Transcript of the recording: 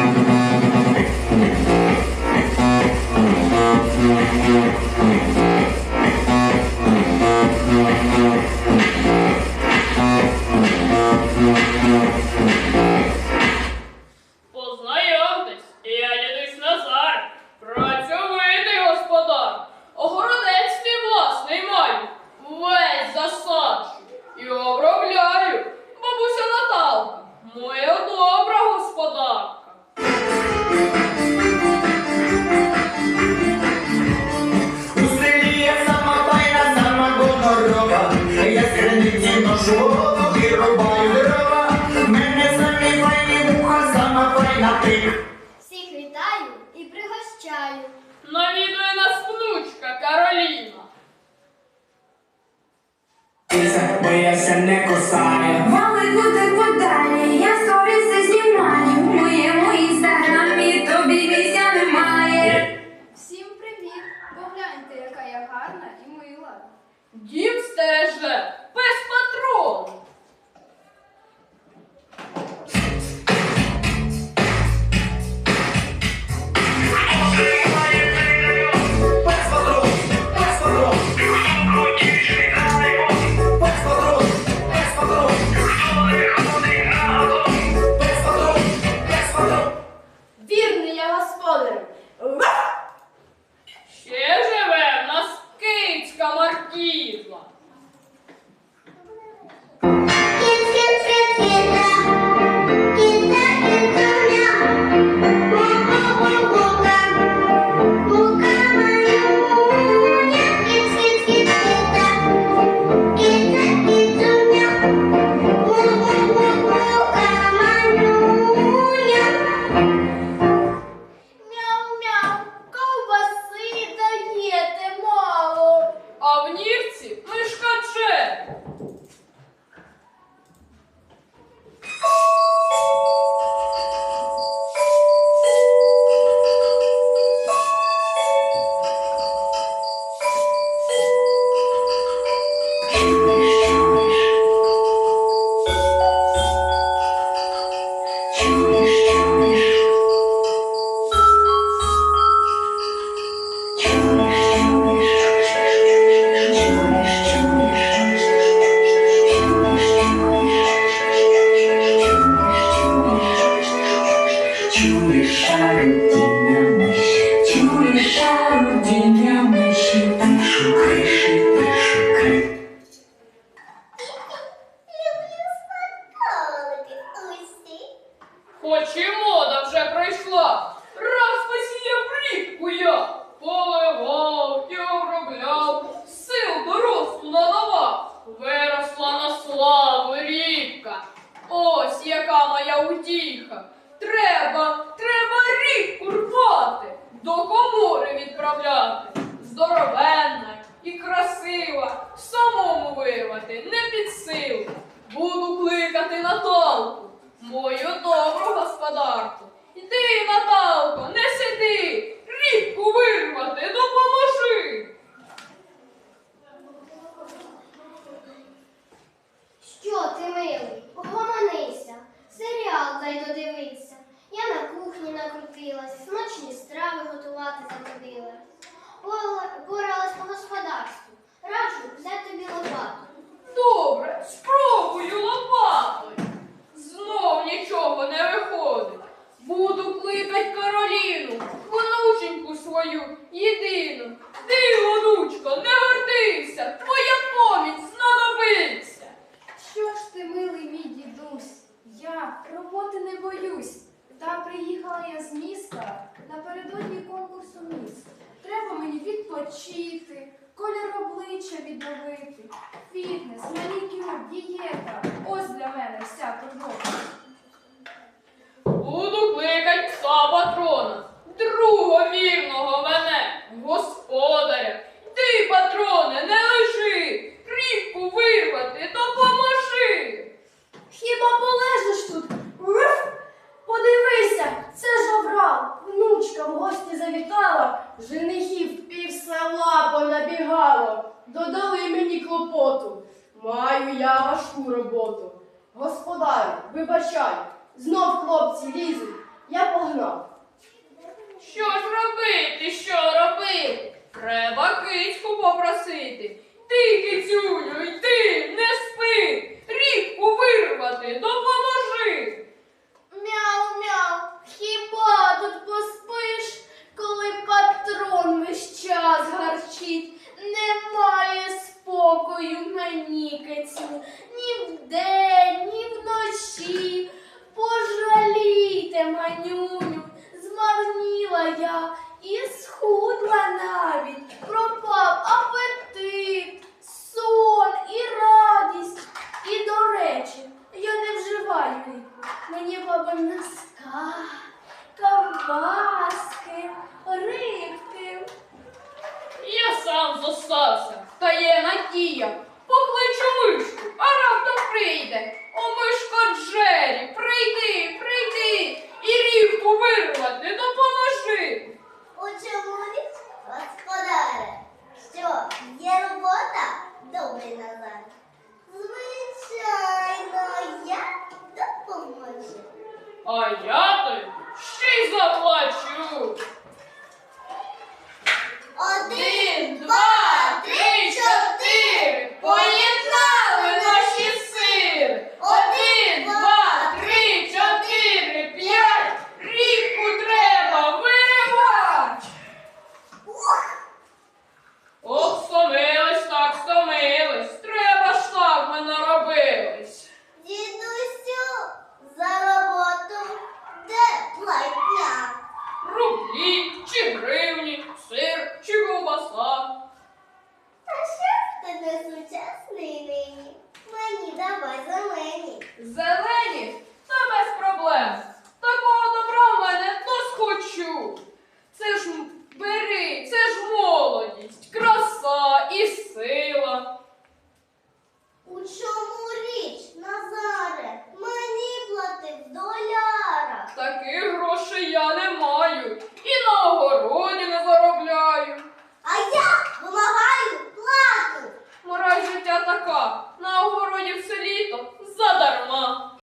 Música Боявся не косає. Велику ти подай. красива, самому вирвати не під силу. Буду кликати на толку. мою добру господарку. Іди, Наталко, не сиди, рідку вирвати, допоможи. Очіти, колір обличчя відновити. Фітнес, малі кіно, дієта. Ось для мене вся турбота. Буду кликать пса патрона, другого вірного мене. женихів пів села понабігало, додали мені клопоту. Маю я важку роботу. Господарю, вибачай, знов хлопці лізуть, я погнав. Що ж робити, що робити? Треба кицьку попросити. Ти, кицюню, йди, не спи. я і схудла навіть, пропав апетит, сон і радість. І, до речі, я не вживаю ліку. Мені баба носка, ковбаски, рибки. Я сам зостався, та є надія. Покличу мишку, а раптом прийде. О, мишко Джері, прийди, прийди і рівку вирвати допоможе. заплачу. Один, два. таких грошей я